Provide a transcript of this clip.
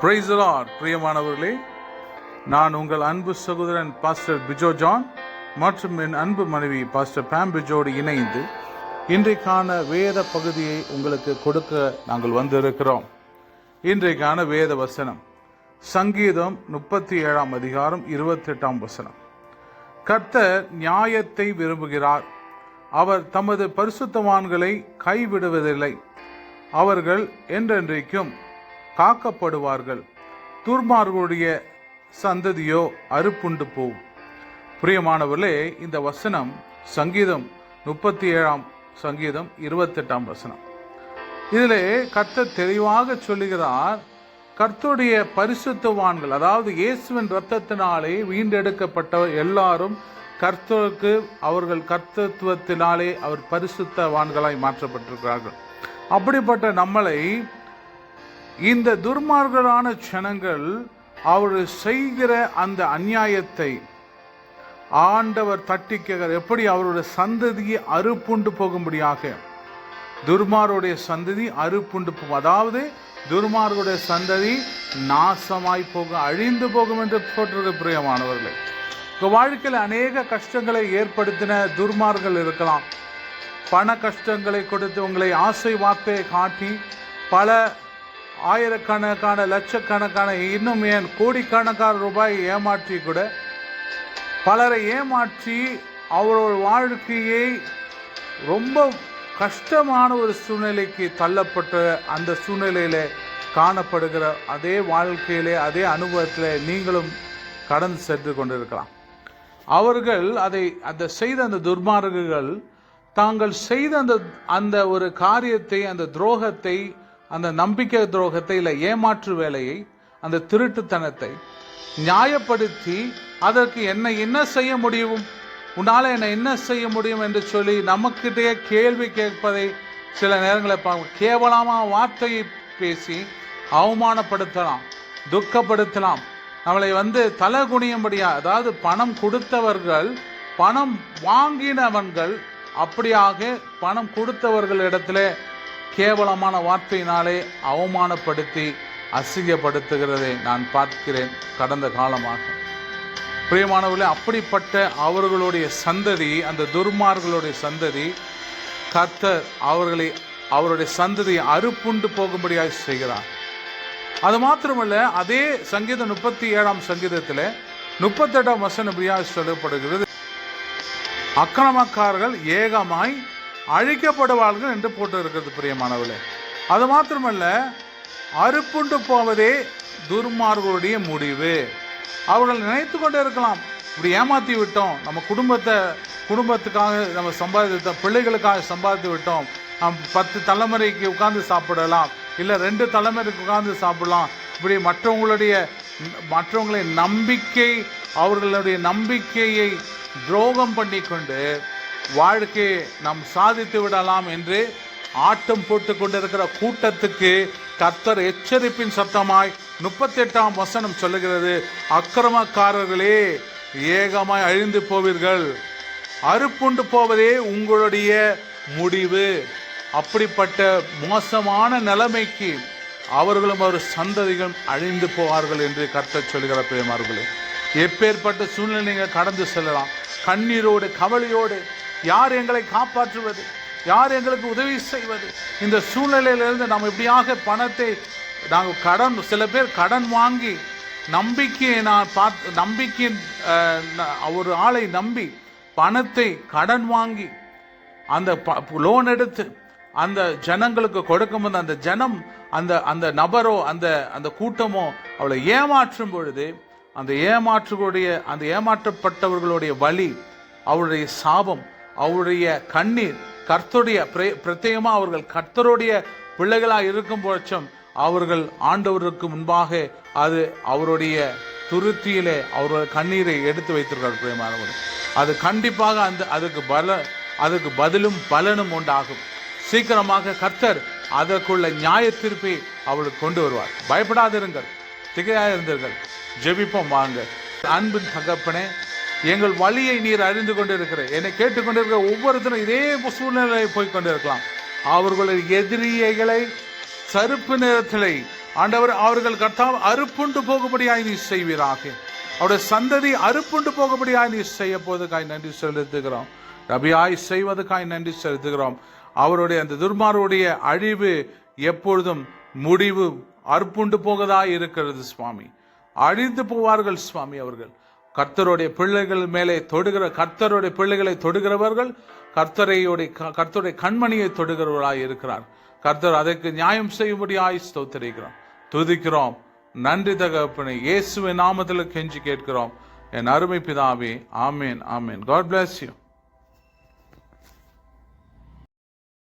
Price பிரியமானவர்களே. நான் உங்கள் அன்பு சகோதரன் பாஸ்டர் பிஜோ ஜான் மற்றும் என் அன்பு மனைவி பாஸ்டர் பேம் பிஜோடு இணைந்து இன்றைக்கான வேத பகுதியை உங்களுக்கு கொடுக்க நாங்கள் வந்திருக்கிறோம். இன்றைக்கான வேத வசனம் சங்கீதம் முப்பத்தி ஏழாம் அதிகாரம் இருபத்தெட்டாம் வசனம். கர்த்தர் நியாயத்தை விரும்புகிறார். அவர் தமது பரிசுத்தவான்களை கைவிடுவதில்லை. அவர்கள் என்றென்றைக்கும் காக்கப்படுவார்கள். துர்மார்களுடைய சந்ததியோ அறுப்புண்டு போகும் பிரியமானவர்களே இந்த வசனம் சங்கீதம் முப்பத்தி ஏழாம் சங்கீதம் இருபத்தெட்டாம் வசனம். இதில் கர்த்தர் தெளிவாக சொல்லுகிறார் கர்த்தருடைய பரிசுத்தவான்கள் அதாவது இயேசுவின் இரத்தத்தினாலே வீண்டெடுக்கப்பட்ட எல்லாரும் கர்த்தருக்கு அவர்கள் கர்த்தத்துவத்தினாலே அவர் பரிசுத்தவான்களாய் மாற்றப்பட்டிருக்கிறார்கள். அப்படிப்பட்ட நம்மளை இந்த துர்மார்களான ஜனங்கள் அவர் செய்கிற அந்த அநியாயத்தை ஆண்டவர் தட்டிக்க எப்படி அவருடைய சந்ததியை அறுப்புண்டு போகும்படியாக? துர்மாருடைய சந்ததி அறுப்புண்டு போகும் அதாவது துர்மார்களுடைய சந்ததி நாசமாய் போகும் அழிந்து போகும் என்று போட்டிருக்க பிரியமானவர்களே உங்கள் வாழ்க்கையில் அநேக கஷ்டங்களை ஏற்படுத்தின துர்மார்கள் இருக்கலாம். பண கஷ்டங்களை கொடுத்து உங்களை ஆசை வார்த்தையை காட்டி பல ஆயிரக்கணக்கான லட்சக்கணக்கான இன்னும் ஏன் கோடிக்கணக்கான ரூபாய் ஏமாற்றி கூட பலரை ஏமாற்றி அவரோட வாழ்க்கையை ரொம்ப கஷ்டமான ஒரு சூழ்நிலைக்கு தள்ளப்பட்ட அந்த சூழ்நிலையில் காணப்படுகிற அதே வாழ்க்கையிலே அதே அனுபவத்தில் நீங்களும் கடந்து சென்று கொண்டிருக்கலாம். அவர்கள் அதை அந்த செய்த அந்த துர்மார்க்குகள் தாங்கள் செய்த அந்த அந்த ஒரு காரியத்தை அந்த துரோகத்தை அந்த நம்பிக்கை துரோகத்தை இல்லை ஏமாற்று வேலையை அந்த திருட்டுத்தனத்தை நியாயப்படுத்தி அதற்கு என்ன என்ன செய்ய முடியும்? உன்னால் என்னை என்ன செய்ய முடியும் என்று சொல்லி நமக்கிட்டே கேள்வி கேட்பதை சில நேரங்களில் பார்க்க கேவலமாக வார்த்தையை பேசி அவமானப்படுத்தலாம் துக்கப்படுத்தலாம். நம்மளை வந்து தலை குனியும்படியா அதாவது பணம் கொடுத்தவர்கள் பணம் வாங்கினவன்கள் அப்படியாக பணம் கொடுத்தவர்கள் இடத்துல கேவலமான வார்த்தையினாலே அவமானப்படுத்தி அசிங்கப்படுத்துகிறதை நான் பார்க்கிறேன் கடந்த காலமாக. பிரியமானவர்களே அப்படிப்பட்ட அவர்களுடைய சந்ததி அந்த துர்மார்களுடைய சந்ததி கர்த்தர் அவர்களை அவருடைய சந்ததியை அறுப்புண்டு போகும்படியாக செய்கிறார். அது மாத்திரமல்ல அதே சங்கீதம் முப்பத்தி ஏழாம் சங்கீதத்தில் முப்பத்தெட்டாம் வசனம் இப்படியாக சொல்லப்படுகிறது. அக்கிரமக்காரர்கள் ஏகமாய் அழிக்கப்படுவார்கள் என்று போட்டு இருக்கிறது பிரியமானவர்களே. அது மாத்திரமல்ல அறுப்புண்டு போவதே துர்மார்களுடைய முடிவு. அவர்கள் நினைத்து கொண்டே இருக்கலாம். இப்படி ஏமாற்றி விட்டோம். நம்ம குடும்பத்தை குடும்பத்துக்காக நம்ம சம்பாதித்த பிள்ளைகளுக்காக சம்பாதித்து விட்டோம். நம் பத்து தலைமுறைக்கு உட்கார்ந்து சாப்பிடலாம். இல்லை ரெண்டு தலைமுறைக்கு உட்கார்ந்து சாப்பிடலாம். இப்படி மற்றவங்களுடைய மற்றவங்களை நம்பிக்கை அவர்களுடைய நம்பிக்கையை துரோகம் பண்ணி கொண்டு வாழ்க்கையை நாம் சாதித்து விடலாம் என்று ஆட்டம் போட்டு கொண்டிருக்கிற கூட்டத்துக்கு கர்த்தர் எச்சரிப்பின் சத்தமாய் முப்பத்தி எட்டாம் வசனம் சொல்லுகிறது அக்கிரமக்காரர்களே ஏகமாய் அழிந்து போவீர்கள். அறுப்புண்டு போவதே உங்களுடைய முடிவு. அப்படிப்பட்ட மோசமான நிலைமைக்கு அவர்களும் அவர் சந்ததிகளும் அழிந்து போவார்கள் என்று கர்த்தர் சொல்கிற பிரியமார்களே எப்பேற்பட்ட சூழ்நிலை நீங்கள் கடந்து செல்லலாம். கண்ணீரோடு கவலையோடு யார் எங்களை காப்பாற்றுவது? யார் எங்களுக்கு உதவி செய்வது? இந்த சூழ்நிலையிலிருந்து நாம் எப்படியாக பணத்தை நாங்கள் கடன் சில பேர் கடன் வாங்கி நம்பிக்கையை நான் பார்த்து நம்பிக்கையின் ஒரு ஆளை நம்பி பணத்தை கடன் வாங்கி அந்த லோன் எடுத்து அந்த ஜனங்களுக்கு கொடுக்கும்போது அந்த ஜனம் அந்த அந்த நபரோ அந்த அந்த கூட்டமோ அவளை ஏமாற்றும் பொழுது அந்த ஏமாற்றுகளுடைய அந்த ஏமாற்றப்பட்டவர்களுடைய வலி அவருடைய சாபம் அவருடைய கண்ணீர் கர்த்தருடைய பிரே- பிரத்யேகமா அவர்கள் கர்த்தருடைய பிள்ளைகளாக இருக்கும் பட்சம் அவர்கள் ஆண்டவருக்கு முன்பாக அது அவருடைய துருத்தியிலே அவருடைய கண்ணீரை எடுத்து வைத்திருக்கிறார் பிரியமானவர் அது கண்டிப்பாக அந்த அதுக்கு பல அதுக்கு பதிலும் பலனும் உண்டாகும். சீக்கிரமாக கர்த்தர் அதற்குள்ள நியாய தீர்ப்பை அவளுக்கு கொண்டு வருவார். பயப்படாதிருங்கள் திகையாக இருந்தீர்கள் ஜெபிப்போம் வாங்க. அன்பின் தகப்பனே எங்கள் வழியை நீர் அறிந்து கொண்டிருக்கிற என்னை கேட்டுக்கொண்டிருக்கிற ஒவ்வொருத்தரும் இதே சூழ்நிலையை போய் கொண்டிருக்கலாம். அவர்களுடைய எதிரிகளை சருப்பு நிறத்திலே ஆண்டவர் அவர்கள் கர்த்தாவை அறுப்புண்டு போகும்படியாய் நீ செய்வீராக. அவருடைய சந்ததி அறுப்புண்டு போகும்படியாய் நீ செய்ய போவதுக்காய் நன்றி செலுத்துகிறோம். ரபியாய் செய்வதற்காய் நன்றி செலுத்துகிறோம். அவருடைய அந்த துர்மாருடைய அழிவு எப்பொழுதும் முடிவு அறுப்புண்டு போகதாய் இருக்கிறது சுவாமி. அழிந்து போவார்கள் சுவாமி அவர்கள். கர்த்தருடைய பிள்ளைகள் மேலே தொடுகிற கர்த்தருடைய பிள்ளைகளை தொடுகிறவர்கள் கர்த்தரையுடைய கர்த்தருடைய கண்மணியை தொடுகிறவர்களாய் இருக்கிறார். கர்த்தர் அதற்கு நியாயம் செய்யும்படியாய் ஸ்தோத்தரிக்கிறோம். துதிக்கிறோம். நன்றி தகப்பனை. இயேசுவின் நாமத்தில் கெஞ்சி கேட்கிறோம். என் அருமை பிதாவே ஆமேன் ஆமேன். God bless you